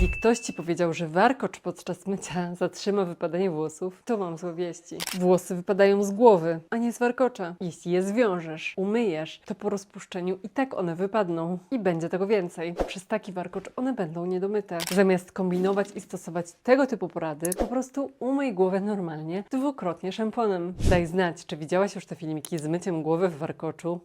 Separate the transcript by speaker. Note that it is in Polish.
Speaker 1: Jeśli ktoś Ci powiedział, że warkocz podczas mycia zatrzyma wypadanie włosów, to mam złe wieści. Włosy wypadają z głowy, a nie z warkocza. Jeśli je zwiążesz, umyjesz, to po rozpuszczeniu i tak one wypadną i będzie tego więcej. Przez taki warkocz one będą niedomyte. Zamiast kombinować i stosować tego typu porady, po prostu umyj głowę normalnie, dwukrotnie szamponem. Daj znać, czy widziałaś już te filmiki z myciem głowy w warkoczu